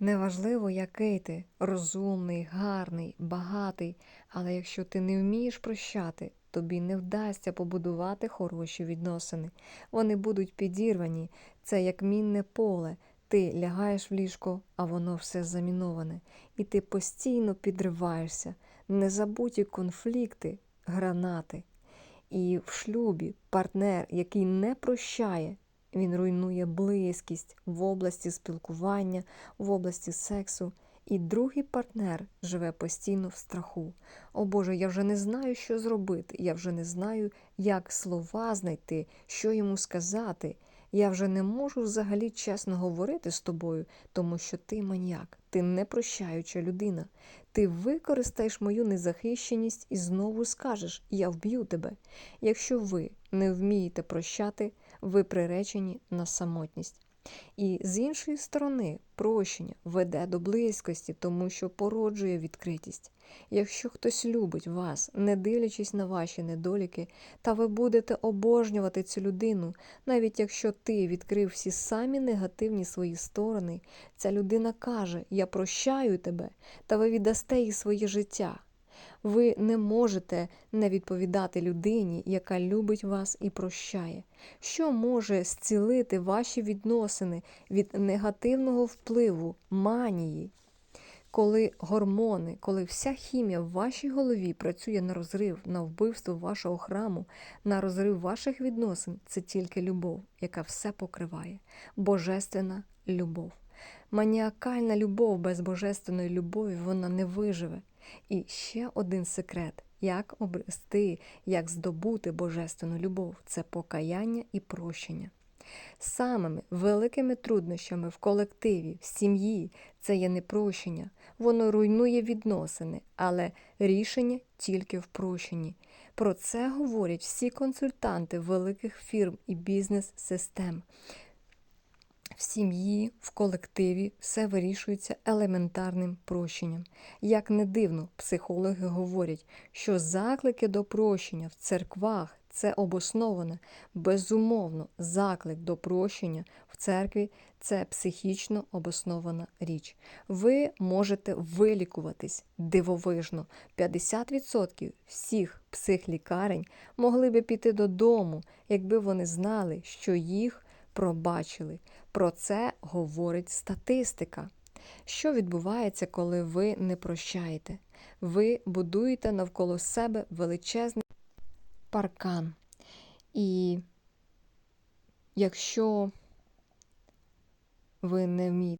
Неважливо, який ти розумний, гарний, багатий, але якщо ти не вмієш прощати, тобі не вдасться побудувати хороші відносини. Вони будуть підірвані. Це як мінне поле. Ти лягаєш в ліжко, а воно все заміноване. І ти постійно підриваєшся. Незабуті конфлікти, гранати. І в шлюбі партнер, який не прощає, він руйнує близькість в області спілкування, в області сексу. І другий партнер живе постійно в страху. О Боже, я вже не знаю, що зробити. Я вже не знаю, як слова знайти, що йому сказати. Я вже не можу взагалі чесно говорити з тобою, тому що ти маніяк, ти непрощаюча людина. Ти використаєш мою незахищеність і знову скажеш: Я вб'ю тебе. Якщо ви не вмієте прощати, ви приречені на самотність. І з іншої сторони, прощення веде до близькості, тому що породжує відкритість. Якщо хтось любить вас, не дивлячись на ваші недоліки, та ви будете обожнювати цю людину, навіть якщо ти відкрив всі самі негативні свої сторони, ця людина каже: Я прощаю тебе, та ви віддасте їй своє життя. Ви не можете не відповідати людині, яка любить вас і прощає. Що може зцілити ваші відносини від негативного впливу, манії? Коли гормони, коли вся хімія в вашій голові працює на розрив, на вбивство вашого храму, на розрив ваших відносин, це тільки любов, яка все покриває, божественна любов. Маніакальна любов без божественної любові вона не виживе. І ще один секрет, як обрести, як здобути божественну любов це покаяння і прощення. Самими великими труднощами в колективі, в сім'ї це є непрощення. Воно руйнує відносини, але рішення тільки в прощенні. Про це говорять всі консультанти великих фірм і бізнес-систем. В сім'ї, в колективі все вирішується елементарним прощенням. Як не дивно, психологи говорять, що заклики до прощення в церквах це обосноване, безумовно, заклик до прощення в церкві це психічно обоснована річ. Ви можете вилікуватись дивовижно. 50% всіх психлікарень могли би піти додому, якби вони знали, що їх пробачили. Про це говорить статистика. Що відбувається, коли ви не прощаєте? Ви будуєте навколо себе величезний паркан. І якщо ви не вмієте